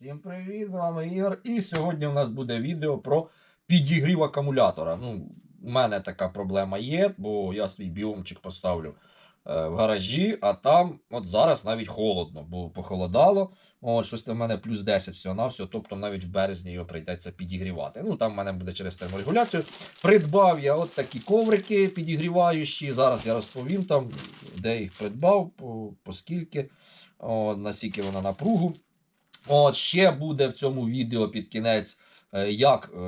Всім привіт, з вами Ігор. І сьогодні у нас буде відео про підігрів акумулятора. Ну, у мене така проблема є, бо я свій біомчик поставлю е, в гаражі, а там от зараз навіть холодно, бо похолодало. От, щось там в мене плюс 10 всього на всього, тобто навіть в березні його прийдеться підігрівати. Ну, там в мене буде через терморегуляцію. Придбав я от такі коврики підігріваючі. Зараз я розповім там, де їх придбав, по, по скільки, от, наскільки вона напругу. От ще буде в цьому відео під кінець, е, як е,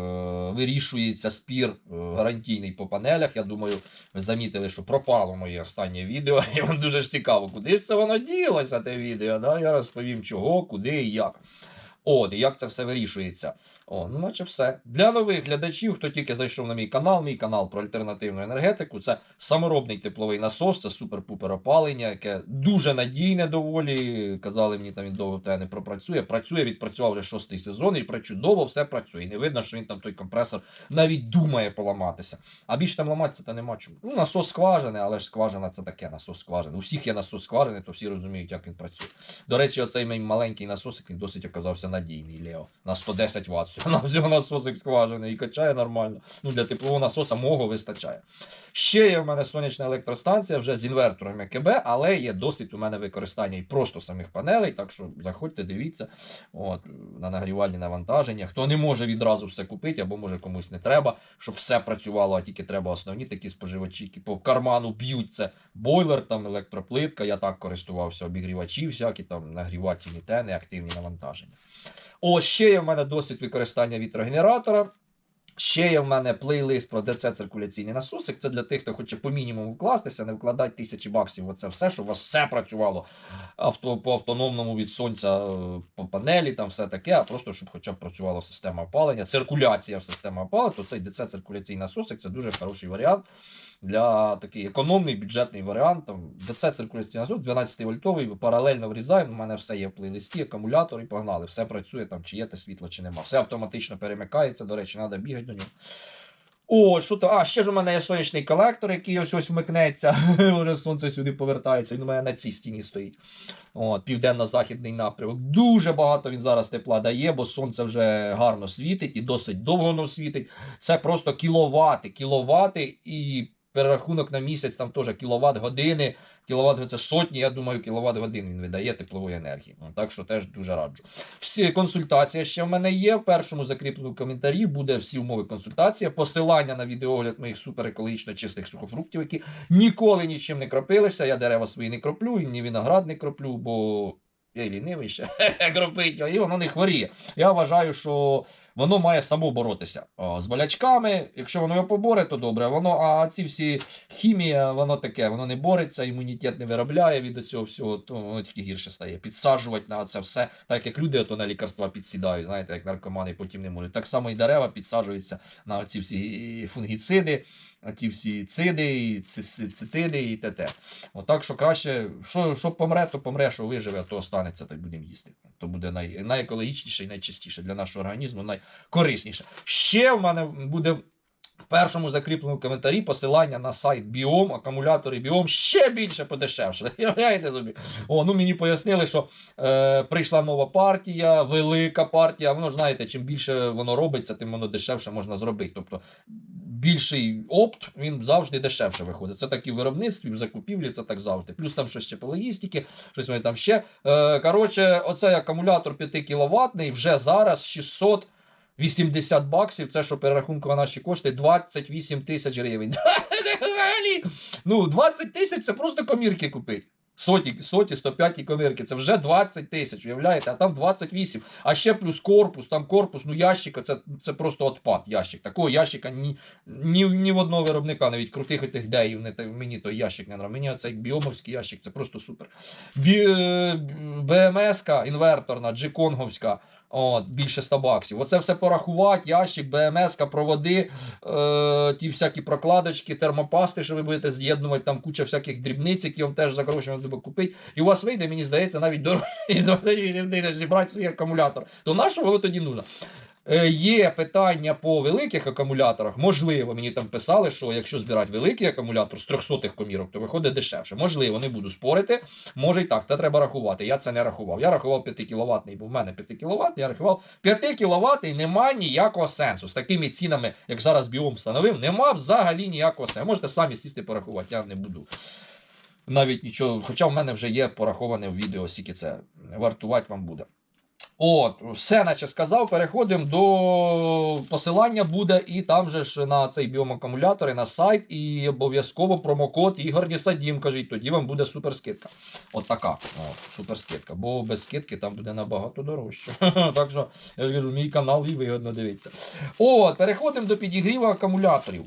вирішується спір е, гарантійний по панелях. Я думаю, ви замітили, що пропало моє останнє відео. І вам дуже ж цікаво, куди ж це воно ділося, те відео. Да? Я розповім, чого, куди і як. От, і як це все вирішується. О, ну наче все. Для нових глядачів, хто тільки зайшов на мій канал, мій канал про альтернативну енергетику, це саморобний тепловий насос, це супер-пупер опалення, яке дуже надійне доволі. Казали мені, там він довго тебе не пропрацює. Працює, відпрацював вже шостий сезон і причудово все працює. І не видно, що він там той компресор навіть думає поламатися. А більше там ламатися то нема чому. Ну, насос скважини, але ж скважина це таке насос скважини. У всіх є насос скважини, то всі розуміють, як він працює. До речі, оцей мій маленький насосик він досить оказався надійний, Лео. На 110 Вт. Всього всього насосик скважини і качає нормально. Ну, для теплового насоса мого вистачає. Ще є в мене сонячна електростанція вже з інвертором ЕКБ, але є досить у мене використання і просто самих панелей. Так що заходьте, дивіться от, на нагрівальні навантаження. Хто не може відразу все купити, або може комусь не треба, щоб все працювало, а тільки треба основні такі споживачі, які по карману б'ють це бойлер, там електроплитка. Я так користувався обігрівачі, всякі там нагрівательні тени, активні навантаження. О, ще є в мене досвід використання вітрогенератора. Ще є в мене плейлист про ДЦ циркуляційний насосик. Це для тих, хто хоче по мінімуму вкластися, не вкладати тисячі баксів. Оце все, щоб у вас все працювало авто, по автономному від сонця е, по панелі, там все таке, а просто щоб хоча б працювала система опалення, циркуляція в системі опалення, то цей ДЦ циркуляційний насосик це дуже хороший варіант. Для такий економний бюджетний варіант. Там ДЦ циркуляційний насос 12 вольтовий, паралельно врізаємо. У мене все є в плейлисті, акумулятор і погнали. Все працює там, чи є те світло, чи нема. Все автоматично перемикається. До речі, треба бігати до нього. О, що то? А, ще ж у мене є сонячний колектор, який ось ось вмикнеться. Вже сонце сюди повертається. Він у мене на цій стіні стоїть. От, Південно-західний напрямок. Дуже багато він зараз тепла дає, бо сонце вже гарно світить і досить довго воно світить. Це просто кіловати, кіловати і перерахунок на місяць, там теж кіловат години. Кіловат це сотні, я думаю, кіловат годин він видає теплової енергії. Ну, Так що теж дуже раджу. Всі консультація ще в мене є. В першому закріпленому коментарі буде всі умови консультації, посилання на відеогляд моїх суперекологічно чистих сухофруктів, які ніколи нічим не кропилися. Я дерева свої не кроплю, і ні виноград не кроплю, бо я лінивий ще кропить, і воно не хворіє. Я вважаю, що воно має само боротися з болячками. Якщо воно його поборе, то добре. Воно, а ці всі хімія, воно таке, воно не бореться, імунітет не виробляє від цього всього, то воно тільки гірше стає. Підсаджувати на це все, так як люди то на лікарства підсідають, знаєте, як наркомани потім не можуть. Так само і дерева підсаджуються на ці всі фунгіциди, на ті всі циди, і і т.т. Отак, що краще, що, що помре, то помре, що виживе, то останеться, й будемо їсти. То буде най, найекологічніше і найчистіше для нашого організму, найкорисніше. Ще в мене буде. В першому закріпленому коментарі посилання на сайт Біом, акумулятори Біом ще більше подешевше. Собі? О, ну мені пояснили, що е, прийшла нова партія, велика партія. Воно знаєте, чим більше воно робиться, тим воно дешевше можна зробити. Тобто більший опт він завжди дешевше виходить. Це так і в виробництві, в закупівлі, це так завжди. Плюс там щось ще по логістиці, щось вони там ще. Е, коротше, оцей акумулятор 5 кВт вже зараз 600. 80 баксів, це що перерахункова наші кошти 28 тисяч гривень. Ну 20 тисяч це просто комірки купити. Соті, соті 105 комірки, це вже 20 тисяч, уявляєте, а там 28. А ще плюс корпус, там корпус, ну ящика, це, це просто отпад. Ящик. Такого ящика ні, ні, ні в одного виробника, навіть крутих отих деїв, мені той ящик не нравиться. Мені оцей біомовський ящик, це просто супер. БМС-ка, інверторна, G-Конговська, От, більше 100 баксів. Оце все порахувати, ящик, БМС, проводи, е, ті всякі прокладочки, термопасти, що ви будете з'єднувати, там куча всяких дрібниць, які вам теж за гроші треба купити. І у вас вийде, мені здається, навіть дорого зібрати свій акумулятор. То на що воно тоді нужно? Е, Є питання по великих акумуляторах. Можливо, мені там писали, що якщо збирати великий акумулятор з 300 комірок, то виходить дешевше. Можливо, не буду спорити. Може і так, це треба рахувати. Я це не рахував. Я рахував 5 кВт, бо в мене 5 кВт, я рахував 5 кВт і немає ніякого сенсу. З такими цінами, як зараз біом встановив, нема взагалі ніякого сенсу. Можете самі сісти порахувати, я не буду. Навіть нічого, хоча в мене вже є пораховане в відео, скільки це вартувати вам буде. От, все наче сказав. Переходимо до посилання буде, і там же ж на цей біомакумулятор, і на сайт, і обов'язково промокод Ігор Нісадім, кажіть, тоді вам буде суперскидка. От така от, суперскидка. Бо без скидки там буде набагато дорожче. так що, я ж кажу, мій канал і вигідно дивитися. От, переходимо до підігріву акумуляторів.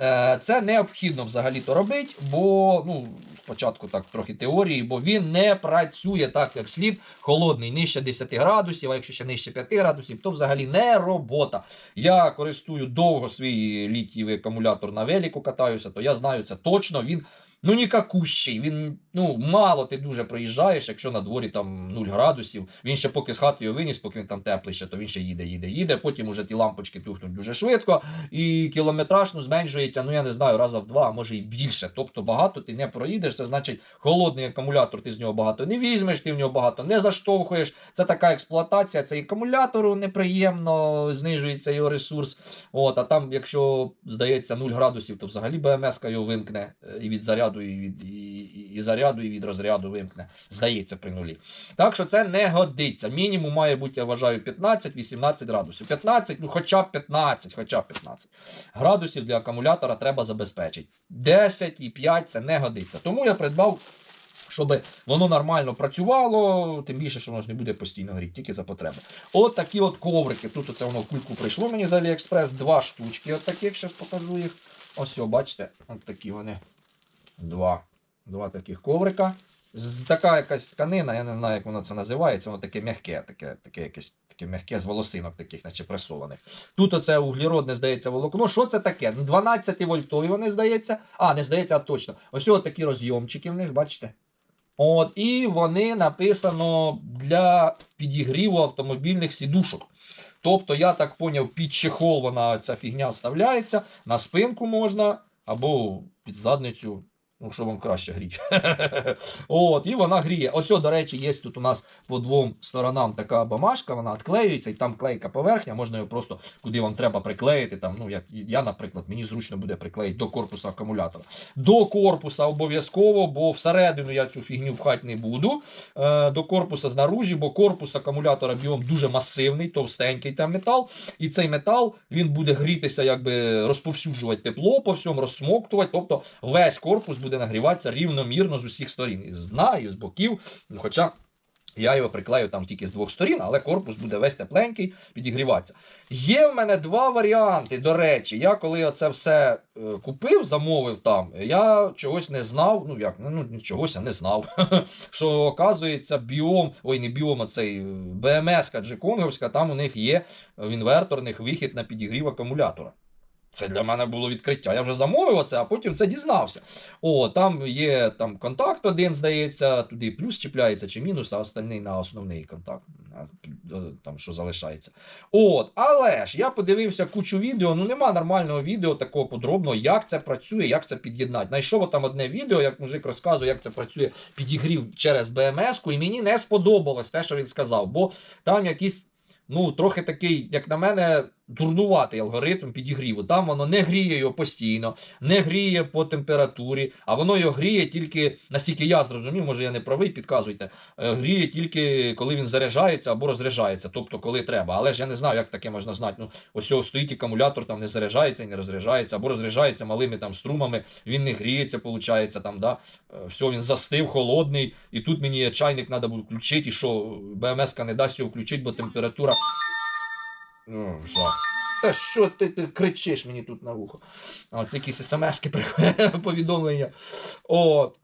Е, Це необхідно взагалі-то робити, бо ну, спочатку так трохи теорії, бо він не працює так, як слід, холодний нижче 10 градусів, а якщо ще нижче 5 градусів, то взагалі не робота. Я користую довго свій літієвий акумулятор на веліку, катаюся, то я знаю це точно. Він ну нікакущий. Він ну мало ти дуже проїжджаєш, якщо на дворі там 0 градусів. Він ще поки з хати його виніс, поки він там теплий ще, то він ще їде, їде, їде. Потім уже ті лампочки тухнуть дуже швидко, і кілометраж ну, зменшується, ну я не знаю, раза в два, а може і більше. Тобто багато ти не проїдеш. Це значить, холодний акумулятор, ти з нього багато не візьмеш, ти в нього багато не заштовхуєш. Це така експлуатація, це і акумулятору неприємно, знижується його ресурс. От, а там, якщо здається 0 градусів, то взагалі БМС його вимкне е, і від заряду, і від і, і, заряду, і від розряду вимкне. Здається, при нулі. Так що це не годиться. Мінімум має бути, я вважаю, 15-18 градусів. 15, ну хоча б 15, хоча б 15 градусів для акумулятора треба забезпечити. 10 і 5 це не годиться. Тому я придбав. Щоб воно нормально працювало, тим більше, що воно ж не буде постійно горіти, тільки за потреби. От такі от коврики. Тут оце воно в кульку прийшло мені з Аліекспрес. Два штучки. От таких, зараз покажу їх. Ось, бачите, от такі вони. Два. Два таких коврика. Така якась тканина, я не знаю, як воно це називається, воно таке м'яке, таке, таке якесь таке м'яке з волосинок, таких, наче пресованих. Тут оце углеродне, здається, волокно. Що це таке? 12 вольтові вони здається. А, не здається, а точно. Ось ось такі розйомчики в них, бачите? От, і вони написано для підігріву автомобільних сідушок. Тобто, я так поняв, під чехол вона ця фігня вставляється, на спинку можна, або під задницю. Ну, що вам краще гріть. От, і вона гріє. Ось, до речі, є тут у нас по двом сторонам така бумажка, вона відклеюється, і там клейка поверхня, можна його просто куди вам треба приклеїти. Там, ну, як я, наприклад, мені зручно буде приклеїти до корпуса акумулятора. До корпуса обов'язково, бо всередину я цю фігню пхати не буду. Е, до корпуса знаружі, бо корпус акумулятора біом дуже масивний, товстенький там метал. І цей метал він буде грітися, якби розповсюджувати тепло по всьому, розсмоктувати. Тобто весь корпус буде нагріватися рівномірно з усіх сторін. І з дна, і з боків. Ну, Хоча я його приклею там тільки з двох сторін, але корпус буде весь тепленький, підігріватися. Є в мене два варіанти. До речі, я коли оце все е, купив, замовив там, я чогось не знав. Ну як, ну чогось я не знав. що оказується, біом, ой, не біом, а цей БМС Джеконговська, там у них є в інверторних вихід на підігрів акумулятора. Це для мене було відкриття. Я вже замовив це, а потім це дізнався. О, там є там контакт один, здається, туди плюс чіпляється чи мінус, а остальний на основний контакт, там що залишається. От, але ж я подивився кучу відео. Ну нема нормального відео такого подробного, як це працює, як це під'єднати. Знайшов там одне відео, як мужик розказує, як це працює підігрів через БМС-ку, і мені не сподобалось те, що він сказав, бо там якісь. Ну, трохи такий, як на мене, дурнуватий алгоритм підігріву. Там воно не гріє його постійно, не гріє по температурі, а воно його гріє тільки, наскільки я зрозумів, може я не правий, підказуйте. е, Гріє тільки коли він заряджається або розряджається, тобто коли треба. Але ж я не знаю, як таке можна знати. Ну, ось ось стоїть акумулятор, там не заряджається не розряджається, або розряджається малими там струмами, він не гріється, виходить, там, да? Е, все, він застив, холодний, і тут мені чайник треба буде включити, і що БМС не дасть його включити, бо температура. Жах. Та що ти, ти кричиш мені тут на вухо? От якісь смс-ки повідомлення. От.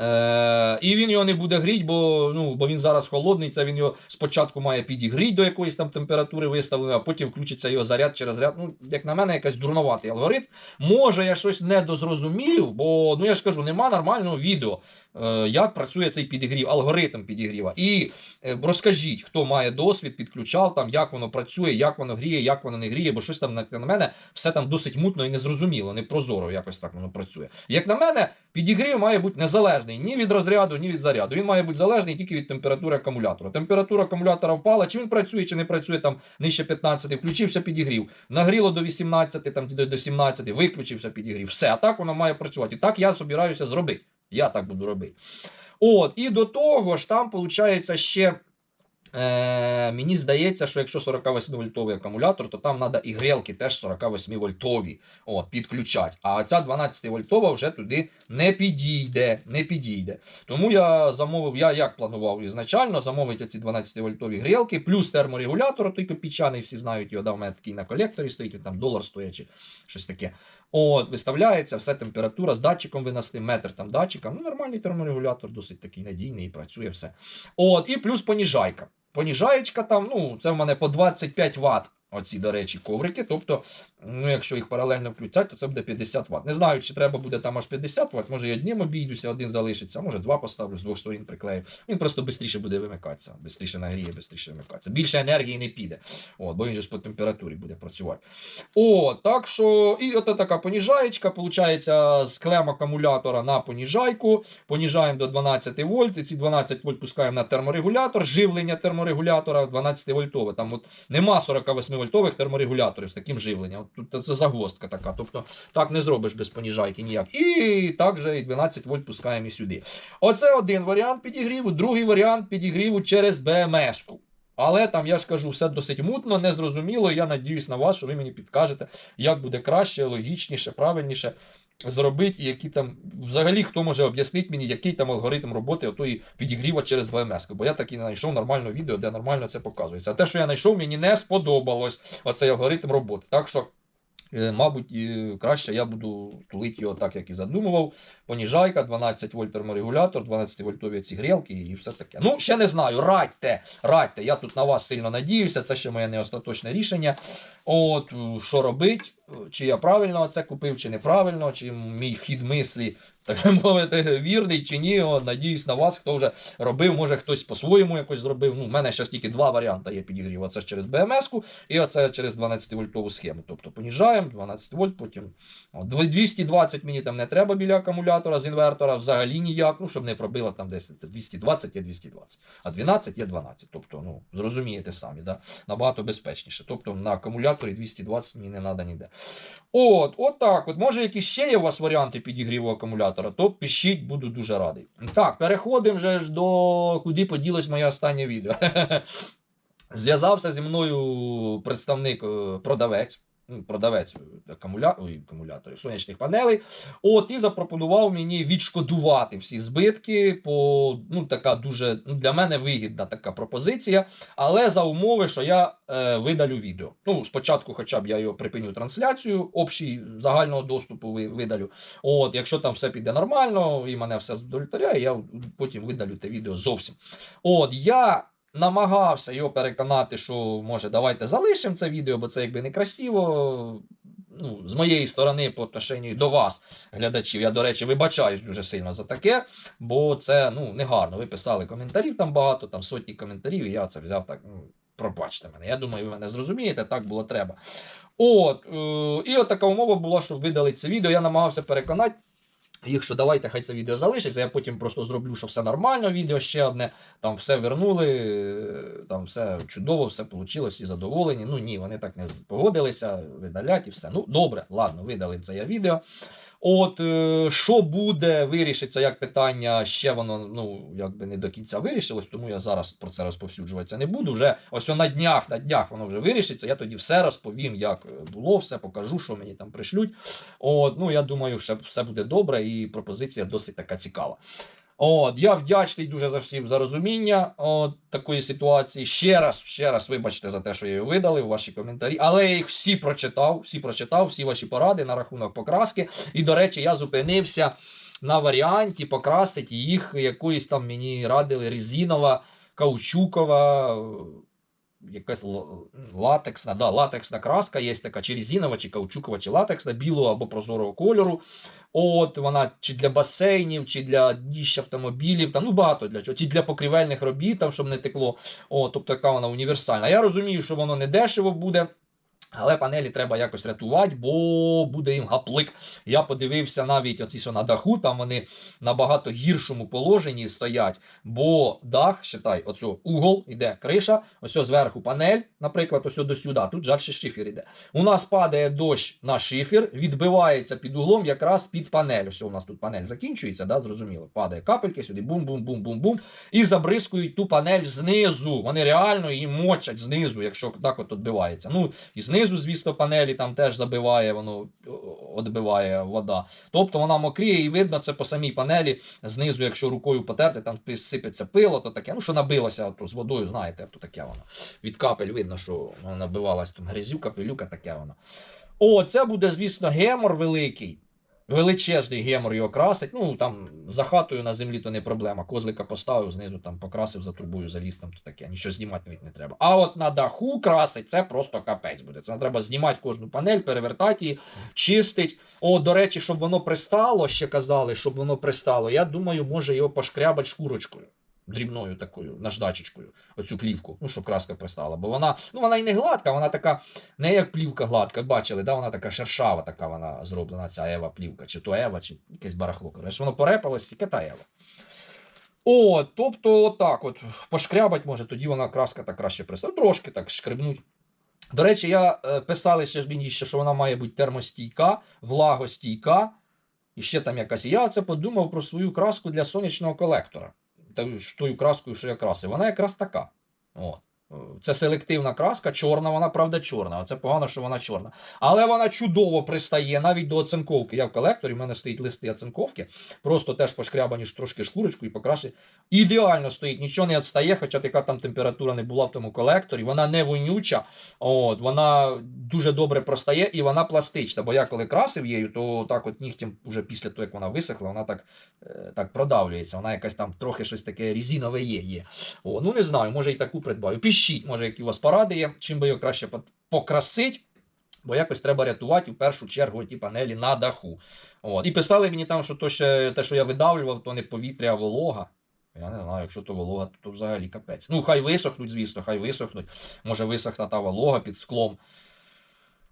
Е, і він його не буде гріти, бо, ну, бо він зараз холодний, це він його спочатку має підігріти до якоїсь там температури виставленої, а потім включиться його заряд через заряд. Ну, як на мене, якась дурноватий алгоритм. Може, я щось недозрозумів, бо ну я ж кажу, нема нормального відео. Е, як працює цей підігрів, алгоритм підігріва. І е, розкажіть, хто має досвід, підключав там, як воно працює, як воно гріє, як воно не гріє, бо щось там на, мене все там досить мутно і незрозуміло, не прозоро, якось так воно працює. Як на мене, підігрів має бути незалежний ні від розряду, ні від заряду. Він має бути залежний тільки від температури акумулятора. Температура акумулятора впала, чи він працює, чи не працює там нижче 15, включився підігрів. Нагріло до 18, там до 17, виключився підігрів. Все, а так воно має працювати. І так я собираюся зробити. Я так буду робити. От, і до того ж, там виходить ще. Е, мені здається, що якщо 48 вольтовий акумулятор, то там треба і грілки теж 48 вольтові підключати. А ця 12 вольтова вже туди не підійде. Не підійде. Тому я замовив, я як планував ізначально, замовити ці 12 вольтові грілки, плюс терморегулятор, той копійчаний, всі знають його, да, у мене такий на колекторі стоїть, там долар стоїть щось таке. От, виставляється, все температура з датчиком винести, метр там датчика. Ну, нормальний терморегулятор, досить такий надійний і працює все. От, і плюс поніжайка. Поніжаєчка там, ну, це в мене по 25 Вт. Оці, до речі, коврики. Тобто, ну, якщо їх паралельно включати, то це буде 50 Вт. Не знаю, чи треба буде там аж 50 Вт, може і одним обійдуся, один залишиться, може два поставлю, з двох сторін приклею. Він просто швидше буде вимикатися, швидше нагріє, швидше вимикатися. Більше енергії не піде. От, бо він же ж по температурі буде працювати. О, так що, і от така поніжаєчка, виходить, з клем акумулятора на поніжайку. Поніжаємо до 12 вольт, і ці 12 вольт пускаємо на терморегулятор, живлення терморегулятора 12 вольтове. Там от нема 48 вольтових терморегуляторів з таким живленням. Це загвоздка така. Тобто так не зробиш без поніжайки ніяк. І також же 12 вольт пускаємо і сюди. Оце один варіант підігріву, другий варіант підігріву через БМС-ку. Але там я ж кажу, все досить мутно, незрозуміло. Я надіюсь на вас, що ви мені підкажете, як буде краще, логічніше, правильніше зробити, і які там взагалі хто може об'яснити мені, який там алгоритм роботи отої підігріва через БМС. Бо я так і не знайшов нормальне відео, де нормально це показується. А те, що я знайшов, мені не сподобалось оцей алгоритм роботи. Так що. Е, Мабуть, краще я буду тулити його так, як і задумував. Поніжайка, 12 вольт терморегулятор, 12 вольтові ці грілки і все таке. Ну, ще не знаю. Радьте, радьте. Я тут на вас сильно надіюся. Це ще моє не остаточне рішення. От, е, що робить, чи я правильно це купив, чи неправильно, чи мій хід мислі, так би мовити, вірний чи ні. О, надіюсь на вас, хто вже робив, може хтось по-своєму якось зробив. Ну, у мене зараз тільки два варіанти є підігрів. Оце через БМС-ку і оце через 12-вольтову схему. Тобто поніжаємо 12 вольт, потім о, 220 мені там не треба біля акумулятора з інвертора, взагалі ніяк, ну, щоб не пробило там десь це 220 є 220, а 12 є 12. Тобто, ну, зрозумієте самі, да? набагато безпечніше. Тобто на акумуляторі 220 мені не треба ніде. От, от так. От може якісь ще є у вас варіанти підігріву акумулятора, то пишіть, буду дуже радий. Так, переходимо вже ж до куди поділось моє останнє відео. Зв'язався зі мною представник, е, продавець. Ну, Продавець акумуля... Ой, акумуляторів, сонячних панелей. От і запропонував мені відшкодувати всі збитки. По ну така дуже ну, для мене вигідна така пропозиція. Але за умови, що я е, видалю відео. Ну, спочатку, хоча б я його припиню трансляцію, общий загального доступу видалю. От, якщо там все піде нормально і мене все задовольняє, я потім видалю те відео зовсім. От я. Намагався його переконати, що може давайте залишимо це відео, бо це якби некрасиво. Ну, з моєї сторони, по отношенню до вас, глядачів. Я, до речі, вибачаюсь дуже сильно за таке, бо це ну, не гарно. Ви писали коментарів там багато, там сотні коментарів, і я це взяв так. Ну, пробачте мене. Я думаю, ви мене зрозумієте, так було треба. От, е, і от така умова була, щоб видали це відео. Я намагався переконати. Їх, що давайте, хай це відео залишиться, я потім просто зроблю, що все нормально, відео ще одне, там все вернули, е, там все чудово, все вийшло, всі задоволені. Ну ні, вони так не погодилися, видалять і все. Ну, добре, ладно, видали це я відео. От е, що буде, вирішиться як питання, ще воно ну якби не до кінця вирішилось, тому я зараз про це розповсюджуватися не буду. Вже ось на днях, на днях воно вже вирішиться. Я тоді все розповім, як було, все покажу, що мені там пришлють. От, ну я думаю, що все буде добре, і пропозиція досить така цікава. От, я вдячний дуже за всім за розуміння от, такої ситуації. Ще раз, ще раз вибачте за те, що я її видалив, ваші коментарі. Але я їх всі прочитав, всі прочитав, всі ваші поради на рахунок покраски. І, до речі, я зупинився на варіанті покрасити їх якоюсь там мені радили резинова, каучукова. якась латексна, да, латексна краска, є така чи резинова, чи каучукова, чи латексна, білого або прозорого кольору. От вона чи для басейнів, чи для діщ автомобілів, там ну багато для чого, чи для покрівельних робіт, там, щоб не текло. О, тобто така вона універсальна. Я розумію, що воно не дешево буде. Але панелі треба якось рятувати, бо буде їм гаплик. Я подивився навіть оці, що на даху, там вони набагато гіршому положенні стоять, бо дах, считай, оцю угол, іде криша, ось зверху панель, наприклад, ось до сюди, тут жаль ще шифер іде. У нас падає дощ на шифер, відбивається під углом якраз під панель. Ось у нас тут панель закінчується, да, зрозуміло. Падає капельки сюди, бум-бум-бум-бум-бум. І забризкують ту панель знизу. Вони реально її мочать знизу, якщо так от відбивається. Ну, і знизу, звісно, панелі там теж забиває, воно відбиває вода. Тобто вона мокріє, і видно це по самій панелі. Знизу, якщо рукою потерти, там сипеться пило, то таке. Ну, що набилося то з водою, знаєте, то таке воно. Від капель видно, що набивалась там грязюка, пилюка, таке воно. О, це буде, звісно, гемор великий. Величезний гемор його красить. Ну там за хатою на землі то не проблема. Козлика поставив, знизу там покрасив за трубою, заліз там то таке. Нічого знімати навіть не треба. А от на даху красить це просто капець буде. Це треба знімати кожну панель, перевертати її, чистить. О, до речі, щоб воно пристало, ще казали, щоб воно пристало. Я думаю, може його пошкрябати шкурочкою. Дрібною такою наждачечкою, оцю плівку, ну щоб краска пристала. Бо вона, ну вона і не гладка, вона така, не як плівка гладка. Бачили, да, вона така шершава, така вона зроблена, ця Ева плівка, чи то Ева, чи якесь барахло. Коротше, воно порепалось, тільки та Ева. О, тобто, отак от пошкрябать може, тоді вона краска так краще пристала. Трошки так шкребнуть. До речі, я е, писали ще ж мені, ще, що вона має бути термостійка, влагостійка. І ще там якась. Я це подумав про свою краску для сонячного колектора. Тою краскою, що я красив. Вона якраз така. От. Це селективна краска, чорна, вона правда чорна. Це погано, що вона чорна. Але вона чудово пристає навіть до оцинковки. Я в колекторі, в мене стоїть листи оцинковки, просто теж пошкрябані трошки шкурочку і покраще. Ідеально стоїть, нічого не відстає, хоча яка там температура не була в тому колекторі. Вона не вонюча, от, вона дуже добре простає і вона пластична. Бо я коли красив її, то так от нігтям, вже після того, як вона висохла, вона так, е, так продавлюється. Вона якась там трохи щось таке різинове є. є. О, ну не знаю, може і таку придбаю. Пишіть, може, які у вас поради є, чим би його краще покрасити. Бо якось треба рятувати в першу чергу ті панелі на даху. От. І писали мені там, що то ще, те, що я видавлював, то не повітря, а волога. Я не знаю, якщо то волога, то, то взагалі капець. Ну, хай висохнуть, звісно, хай висохнуть. Може висохне та волога під склом.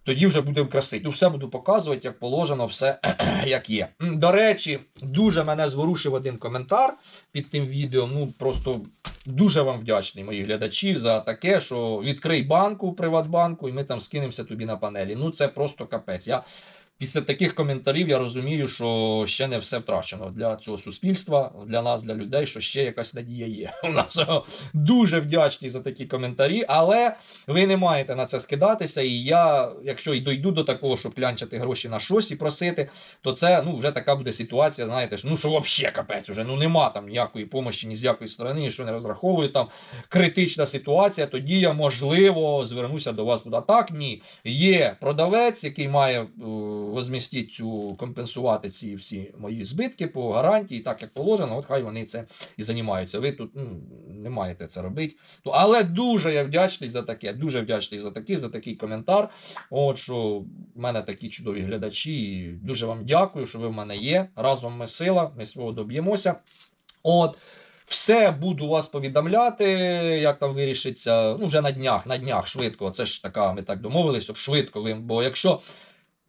Тоді вже будемо красити. Ну, все буду показувати, як положено, все як є. До речі, дуже мене зворушив один коментар під тим відео. Ну, просто дуже вам вдячний, мої глядачі, за таке, що відкрий банку в Приватбанку, і ми там скинемося тобі на панелі. Ну, це просто капець. Я після таких коментарів я розумію, що ще не все втрачено для цього суспільства, для нас, для людей, що ще якась надія є. У нас дуже вдячні за такі коментарі, але ви не маєте на це скидатися. І я, якщо й дойду до такого, щоб клянчити гроші на щось і просити, то це ну, вже така буде ситуація, знаєте, що, ну що взагалі капець, уже ну нема там ніякої помощі ні з якої сторони, що не розраховую там критична ситуація, тоді я можливо звернуся до вас. А так ні. Є продавець, який має возмістити цю компенсувати ці всі мої збитки по гарантії, так як положено, от хай вони це і займаються. Ви тут ну, не маєте це робити. Але дуже я вдячний за таке. Дуже вдячний за такий, за такий коментар. От що в мене такі чудові глядачі. І дуже вам дякую, що ви в мене є. Разом ми сила, ми свого доб'ємося. От. Все буду вас повідомляти, як там вирішиться. Ну, вже на днях, на днях, швидко. Це ж така, ми так домовилися, швидко ви. Бо якщо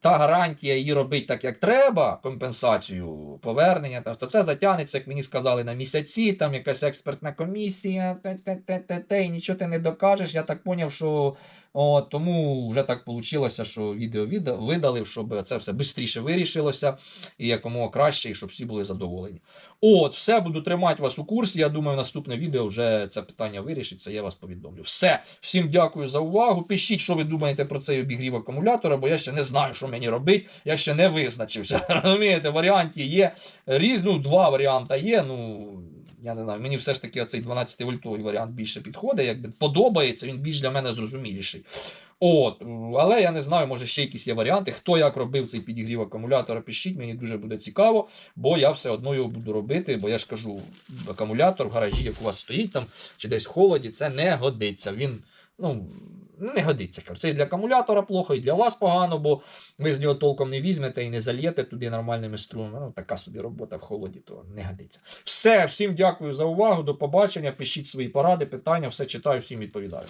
та гарантія її робить так, як треба, компенсацію повернення, там, то це затягнеться, як мені сказали, на місяці, там якась експертна комісія, те, те, те, те, і нічого ти не докажеш. Я так поняв, що о, тому вже так вийшло, що відео видалив, щоб це все швидше вирішилося і якомога краще, і щоб всі були задоволені. От, все, буду тримати вас у курсі. Я думаю, наступне відео вже це питання вирішиться. Я вас повідомлю. Все, всім дякую за увагу. Пишіть, що ви думаєте про цей обігрів акумулятора, бо я ще не знаю, що мені робити. Я ще не визначився. Розумієте, варіантів є різні, ну, два варіанти є. Ну. Я не знаю, мені все ж таки оцей 12 вольтовий варіант більше підходить, якби подобається, він більш для мене зрозуміліший. От, але я не знаю, може ще якісь є варіанти. Хто як робив цей підігрів акумулятора, пишіть, мені дуже буде цікаво, бо я все одно його буду робити, бо я ж кажу, акумулятор в гаражі, як у вас стоїть там, чи десь в холоді, це не годиться. Він Ну, не годиться. Це і для акумулятора плохо, і для вас погано, бо ви з нього толком не візьмете і не зальєте туди нормальними струмами. Ну, така собі робота в холоді, то не годиться. Все, всім дякую за увагу. До побачення. Пишіть свої поради, питання, все читаю, всім відповідаю.